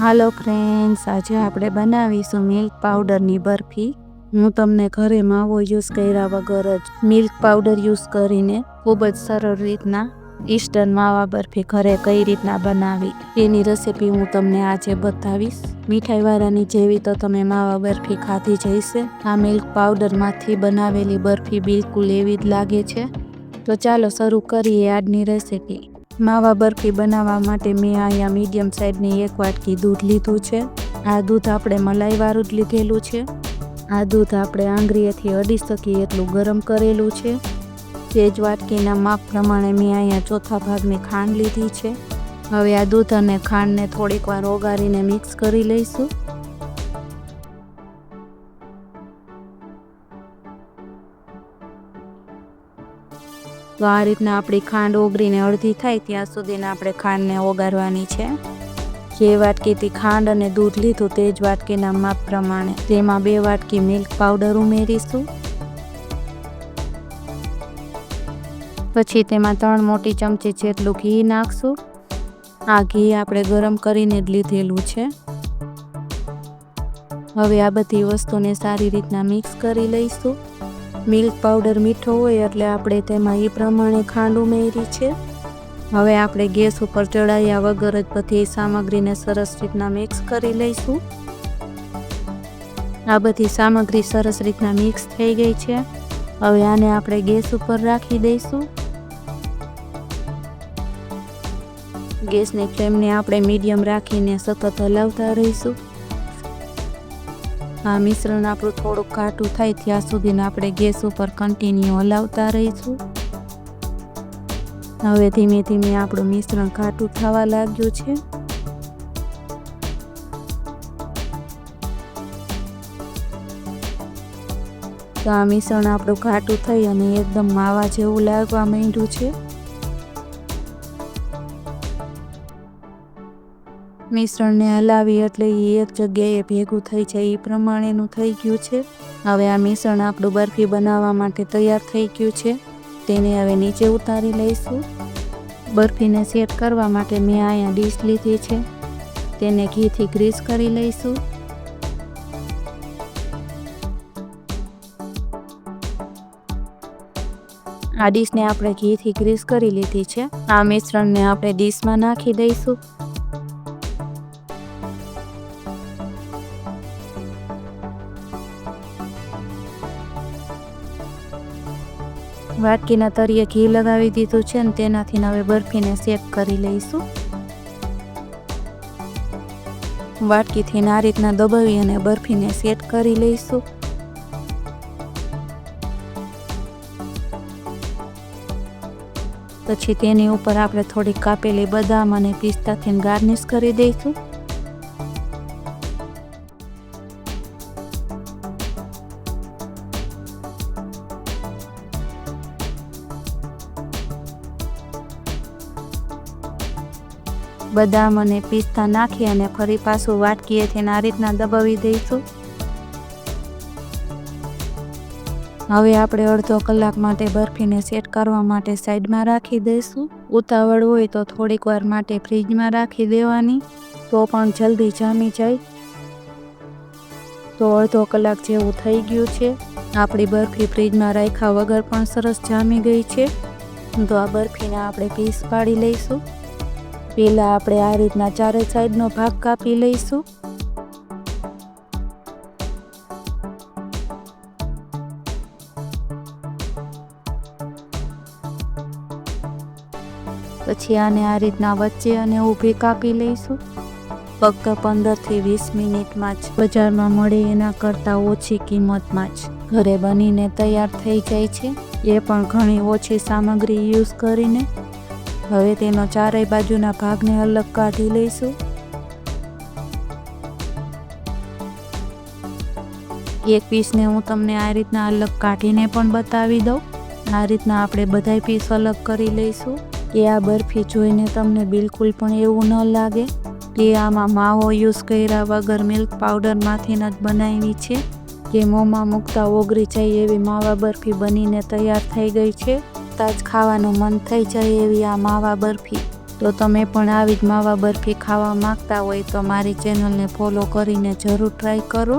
હાલો friends આજે આપણે બનાવીશું મિલ્ક પાવડરની બરફી. હું તમને ઘરે માવો યુઝ કર્યા વગર જ મિલ્ક પાવડર યુઝ કરીને ખૂબ જ સરળ રીતના ઈસ્ટર્ન માવા બરફી ઘરે કઈ રીતના બનાવી. તેની રેસીપી હું તમને આજે બતાવીશ. મીઠાઈવાળાની જેવી તો તમે માવા બરફી ખાધી જઈશે આ મિલ્ક પાવડરમાંથી બનાવેલી બરફી બિલકુલ એવી જ લાગે છે. તો ચાલો શરૂ કરીએ આજની રેસીપી માવા બરફી બનાવવા માટે મેં અહીંયા મીડિયમ સાઇઝની એક વાટકી દૂધ લીધું છે. આ દૂધ આપણે મલાઈવાળું જ લીધેલું છે. આ દૂધ આપણે આંગળીએથી અડી શકીએ એટલું ગરમ કરેલું છે. તે જ વાટકીના માપ પ્રમાણે મેં અહીંયા ચોથા ભાગની ખાંડ લીધી છે. હવે આ દૂધ અને ખાંડને થોડીક વાર ઓગાળીને મિક્સ કરી લઈશું. તો આ રીતના આપણી ખાંડ ઓગળીને અડધી થાય ત્યાં સુધીને આપણે ખાંડને ઓગાળવાની છે. જે વાટકીથી ખાંડ અને દૂધ લીધું તે જ વાટકીના માપ પ્રમાણે તેમાં બે વાટકી મિલ્ક પાવડર ઉમેરીશું. પછી તેમાં ત્રણ મોટી ચમચી જેટલું ઘી નાખશું. આ ઘી આપણે ગરમ કરીને જ લીધેલું છે. હવે આ બધી વસ્તુને સારી રીતના મિક્સ કરી લઈશું. મિલ્ક પાવડર મીઠો હોય એટલે આપણે તેમાં એ પ્રમાણે ખાંડ ઉમેરી છે. હવે આપણે ગેસ ઉપર ચડાયા વગર જ બધી સામગ્રીને સરસ રીતના મિક્સ કરી લઈશું. આ બધી સામગ્રી સરસ રીતના મિક્સ થઈ ગઈ છે. હવે આને આપણે ગેસ ઉપર રાખી દઈશું. ગેસની ફ્લેમને આપણે મીડિયમ રાખીને સતત હલાવતા રહીશું. આ મિશ્રણ આપણું થોડુંક ઘાટું થાય ત્યાં સુધીને આપણે ગેસ ઉપર કન્ટિન્યુ હલાવતા રહીશું. હવે ધીમે ધીમે આપણું મિશ્રણ ઘાટું થવા લાગ્યું છે. તો આ મિશ્રણ આપણું ઘાટું થઈ અને એકદમ માવા જેવું લાગવા માંડ્યું છે. મિશ્રણને હલાવી એટલે એ એક જગ્યાએ ભેગું થઈ જાય. એ પ્રમાણેનું થઈ ગયું છે. હવે આ મિશ્રણ આપણું બરફી બનાવવા માટે તૈયાર થઈ ગયું છે. તેને હવે નીચે ઉતારી લઈશું. બરફીને સેટ કરવા માટે મેં અહીંયા ડીશ લીધી છે. તેને ઘીથી ગ્રીસ કરી લઈશું. આ ડીશને આપણે ઘીથી ગ્રીસ કરી લીધી છે. આ મિશ્રણને આપણે ડીશમાં નાખી દઈશું. વાટકીના તરીએ ઘી લગાવી દીધું છે ને તેનાથી હવે બરફીને શેક કરી લઈશું. વાટકીથી આ રીતના દબાવી અને બરફીને સેટ કરી લઈશું. પછી તેની ઉપર આપણે થોડી કાપેલી બદામ અને પિસ્તાથી ગાર્નિશ કરી દઈશું. બદામ અને પિસ્તા નાખી અને ફરી પાછું વાટકીએથી આ રીતના દબાવી દઈશું. હવે આપણે અડધો કલાક માટે બરફીને સેટ કરવા માટે સાઈડમાં રાખી દઈશું. ઉતાવળ હોય તો થોડીક વાર માટે ફ્રીજમાં રાખી દેવાની, તો પણ જલ્દી જામી જાય. તો અડધો કલાક જેવું થઈ ગયું છે. આપણી બરફી ફ્રીજમાં રાખ્યા વગર પણ સરસ જામી ગઈ છે. તો આ બરફીને આપણે પીસ પાડી લઈશું. પહેલાં આપણે આ રીતના ચારે સાઈડનો ભાગ કાપી લઈશું. પછી આને આ રીતના વચ્ચે અને ઊભી કાપી લઈશું. ફક્ત પંદરથી વીસ મિનિટમાં જ બજારમાં મળે એના કરતાં ઓછી કિંમતમાં જ. ઘરે બનીને તૈયાર થઈ જાય છે. એ પણ ઘણી ઓછી સામગ્રી યુઝ કરીને હવે તેનો ચારેય બાજુના ભાગને અલગ કાઢી લઈશું. એક પીસને હું તમને આ રીતના અલગ કાઢીને પણ બતાવી દઉં. આ રીતના આપણે બધાય પીસ અલગ કરી લઈશું. કે આ બરફી જોઈને તમને બિલકુલ પણ એવું ન લાગે કે આમાં માવો યુઝ કર્યા વગર મિલ્ક પાવડરમાંથી જ બનાવી છે. કે મોંમાં મૂકતા ઓગળી જાય એવી માવા બરફી બનીને તૈયાર થઈ ગઈ છે. જોતાં જ ખાવાનું મન થઈ જાય એવી આ માવા બરફી. તો તમે પણ આવી જ માવા બરફી ખાવા માંગતા હોય તો મારી ચેનલને ફોલો કરીને જરૂર ટ્રાય કરો.